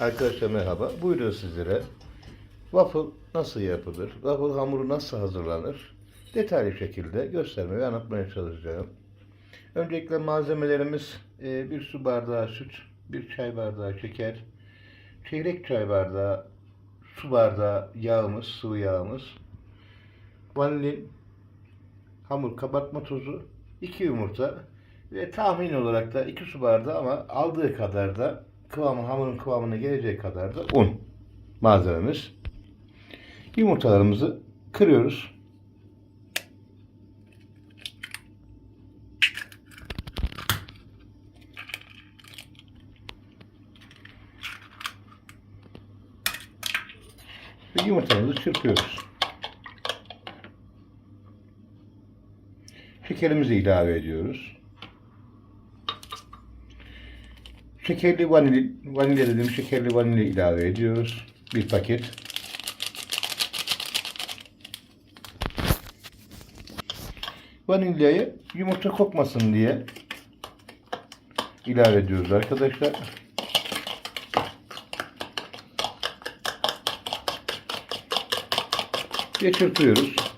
Arkadaşlar merhaba. Buyurun sizlere. Waffle nasıl yapılır? Waffle hamuru nasıl hazırlanır? Detaylı şekilde göstermeye ve anlatmaya çalışacağım. Öncelikle malzemelerimiz e, bir su bardağı süt, bir çay bardağı şeker, çeyrek çay bardağı su bardağı yağımız, sıvı yağımız, vanilin, hamur kabartma tozu, iki yumurta ve tahmin olarak da iki su bardağı ama aldığı kadar da kıvamı, hamurun kıvamına gelecek kadar da un malzememiz. Yumurtalarımızı kırıyoruz. Ve yumurtamızı çırpıyoruz. Şekerimizi ilave ediyoruz. Şekerli vanilya, vanilya dediğim şekerli vanilya ilave ediyoruz. Bir paket. Vanilyayı yumurta kokmasın diye ilave ediyoruz arkadaşlar. Ve çırpıyoruz.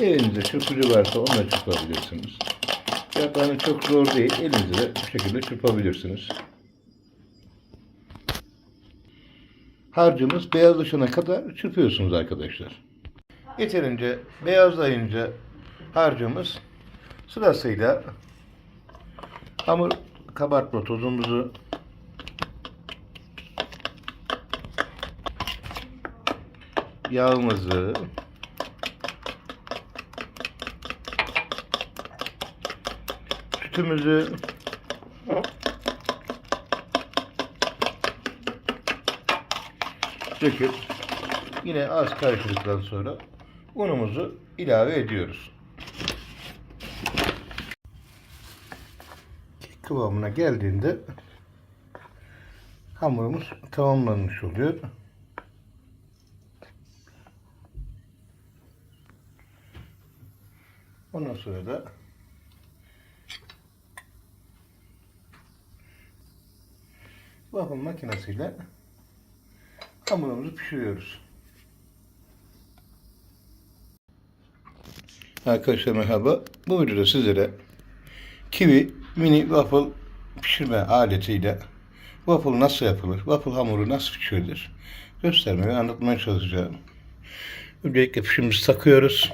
Elinizde çırpıcı varsa onunla çırpabilirsiniz. Yapmanı çok zor değil. Elinizle bu şekilde çırpabilirsiniz. Harcımız beyazlaşana kadar çırpıyorsunuz arkadaşlar. Yeterince beyazlayınca harcımız sırasıyla hamur kabartma tozumuzu yağımızı sütümüzü döküp yine az karıştırdıktan sonra unumuzu ilave ediyoruz. Kek kıvamına geldiğinde hamurumuz tamamlanmış oluyor. Ondan sonra da waffle makinesiyle hamurumuzu pişiriyoruz. Arkadaşlar merhaba. Bu videoda sizlere kivi mini waffle pişirme aletiyle waffle nasıl yapılır, waffle hamuru nasıl pişirilir göstermeye anlatmaya çalışacağım. Öncelikle fişimizi takıyoruz.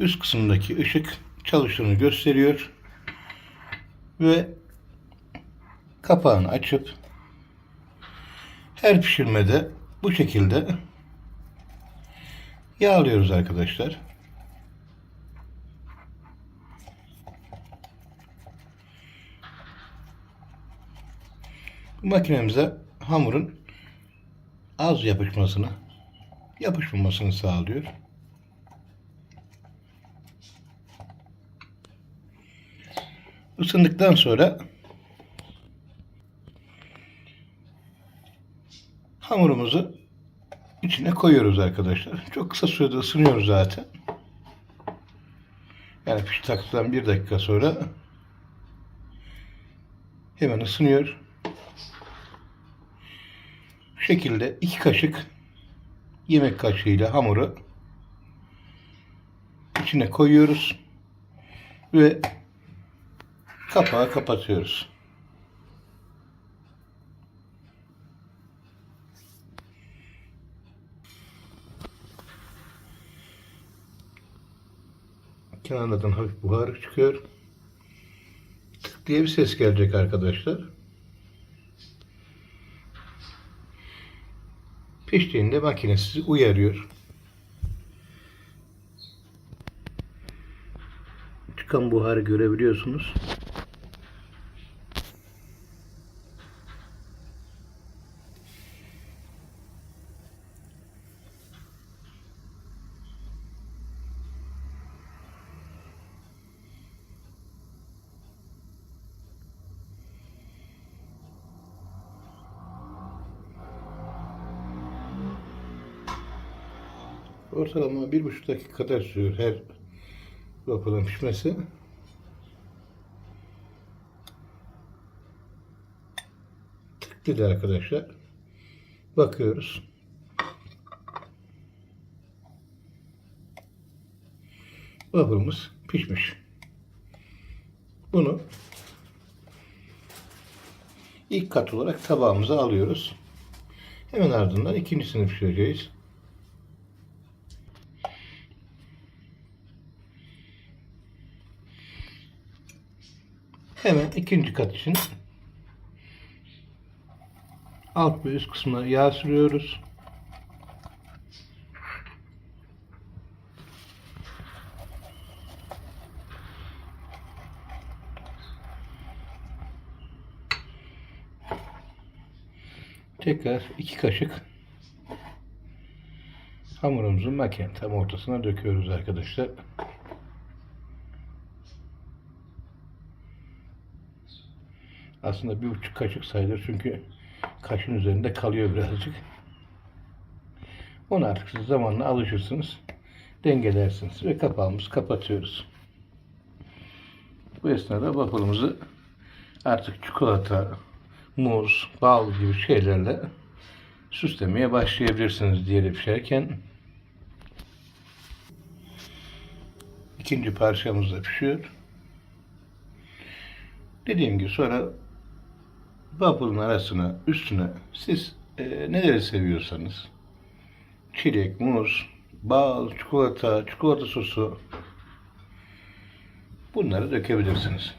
Üst kısımdaki ışık çalıştığını gösteriyor. Ve kapağını açıp her pişirmede bu şekilde yağlıyoruz arkadaşlar. Makinemize hamurun az yapışmasını yapışmamasını sağlıyor. Isındıktan sonra hamurumuzu içine koyuyoruz arkadaşlar. Çok kısa sürede ısınıyor zaten. Yani piş taktıktan bir dakika sonra hemen ısınıyor. Bu şekilde iki kaşık yemek kaşığıyla hamuru içine koyuyoruz ve kapağı kapatıyoruz. Kenarlardan hafif buhar çıkıyor. Tık diye bir ses gelecek arkadaşlar. Piştiğinde makine sizi uyarıyor. Çıkan buharı görebiliyorsunuz. Ortalama bir buçuk dakika kadar sürüyor her vapadan pişmesi. Tık dedi arkadaşlar. Bakıyoruz. Vapurumuz pişmiş. Bunu ilk kat olarak tabağımıza alıyoruz. Hemen ardından ikincisini pişireceğiz. Hemen ikinci kat için alt ve üst kısmına yağ sürüyoruz. Tekrar iki kaşık hamurumuzun makinenin tam ortasına döküyoruz arkadaşlar. Aslında bir buçuk kaşık sayılır çünkü kaşın üzerinde kalıyor birazcık. Onu artık siz zamanla alışırsınız. Dengelersiniz ve kapağımızı kapatıyoruz. Bu esnada waffle'ımızı artık çikolata, muz, bal gibi şeylerle süslemeye başlayabilirsiniz diye pişerken ikinci parçamız da pişiyor. Dediğim gibi sonra waffle'ın arasına, üstüne siz e, neleri seviyorsanız çilek, muz, bal, çikolata, çikolata sosu bunları dökebilirsiniz.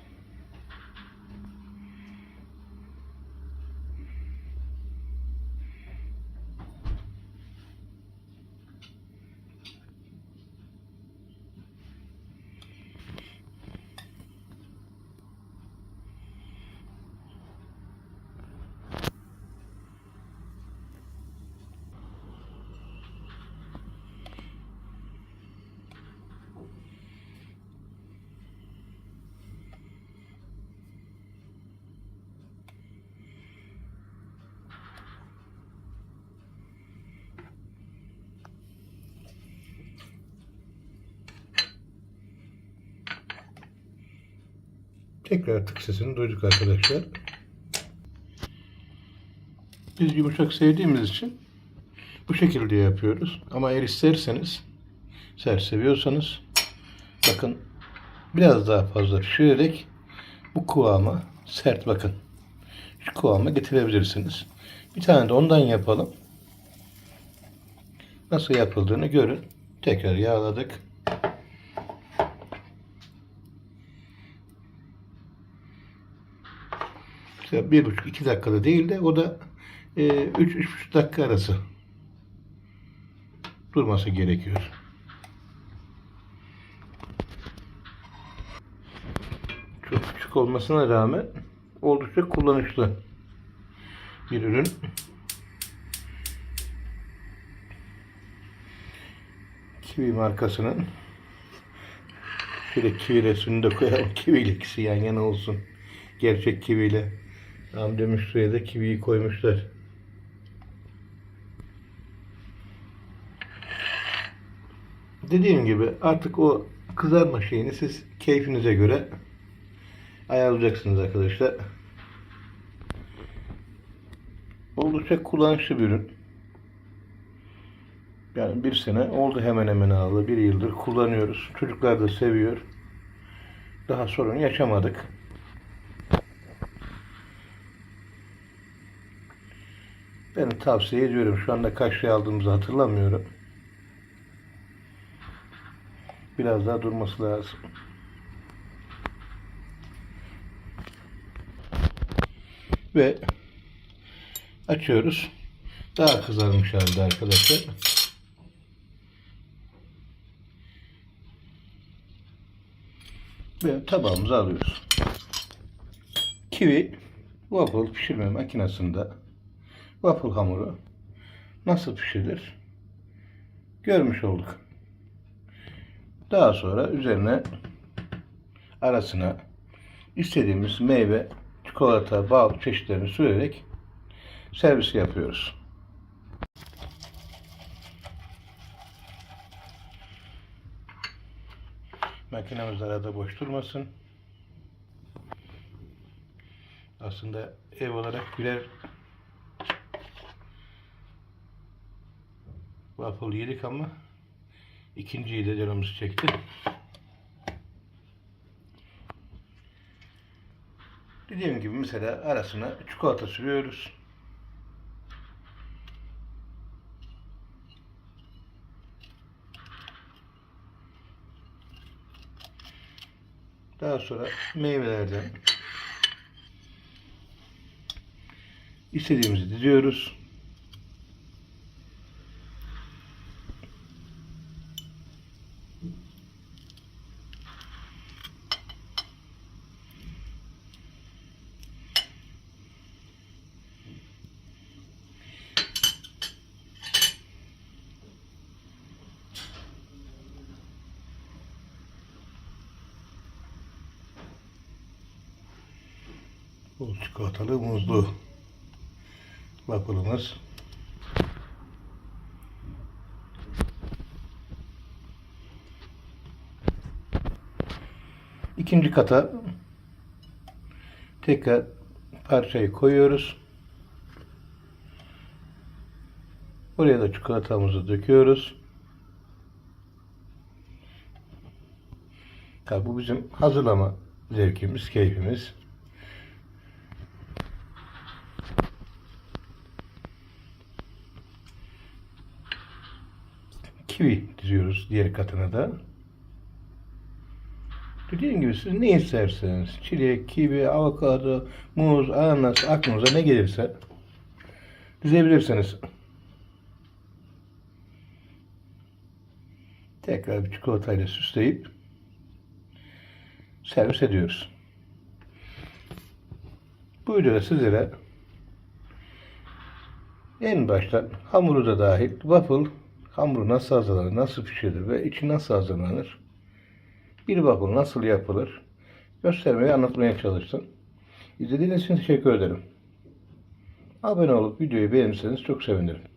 Tekrar tık sesini duyduk arkadaşlar. Biz yumuşak sevdiğimiz için bu şekilde yapıyoruz. Ama eğer isterseniz, sert seviyorsanız bakın biraz daha fazla pişirerek bu kıvama sert bakın. Şu kıvama getirebilirsiniz. Bir tane de ondan yapalım. Nasıl yapıldığını görün. Tekrar yağladık. İşte bir buçuk iki dakikada değil de o da e, üç üç buçuk dakika arası durması gerekiyor. Çok küçük olmasına rağmen oldukça kullanışlı bir ürün. Kiwi markasının şöyle kivi resmini de koyalım. Kiwi ile ikisi yan yana olsun. Gerçek kiviyle. Tam demiş şuraya da kiviyi koymuşlar. Dediğim gibi artık o kızarma şeyini siz keyfinize göre ayarlayacaksınız arkadaşlar. Oldukça kullanışlı bir ürün. Yani bir sene oldu hemen hemen alalı. Bir yıldır kullanıyoruz. Çocuklar da seviyor. Daha sorun yaşamadık. Ben tavsiye ediyorum. Şu anda kaç şey aldığımızı hatırlamıyorum. Biraz daha durması lazım. Ve açıyoruz. Daha kızarmış halde arkadaşlar. Ve tabağımıza alıyoruz. Kiwi waffle pişirme makinesinde waffle hamuru nasıl pişirilir görmüş olduk. Daha sonra üzerine arasına istediğimiz meyve, çikolata, bal çeşitlerini sürerek servis yapıyoruz. Makinemiz arada boş durmasın. Aslında ev olarak birer Waffle yedik ama ikinciyi de canımız çekti. Dediğim gibi mesela arasına çikolata sürüyoruz. Daha sonra meyvelerden istediğimizi diziyoruz. Bol çikolatalı muzlu waffle'ımız. İkinci kata tekrar parçayı koyuyoruz. Buraya da çikolatamızı döküyoruz. Tabi bu bizim hazırlama zevkimiz, keyfimiz. Kivi diziyoruz diğer katına da. Dediğim gibi siz ne isterseniz çilek, kivi, avokado, muz, ananas aklınıza ne gelirse dizebilirsiniz. Tekrar bir çikolatayla süsleyip servis ediyoruz. Bu videoda sizlere en baştan hamuru da dahil waffle hamuru nasıl hazırlanır, nasıl pişirilir ve içi nasıl hazırlanır, bir waffle nasıl yapılır göstermeye anlatmaya çalıştım. İzlediğiniz için teşekkür ederim. Abone olup videoyu beğenirseniz çok sevinirim.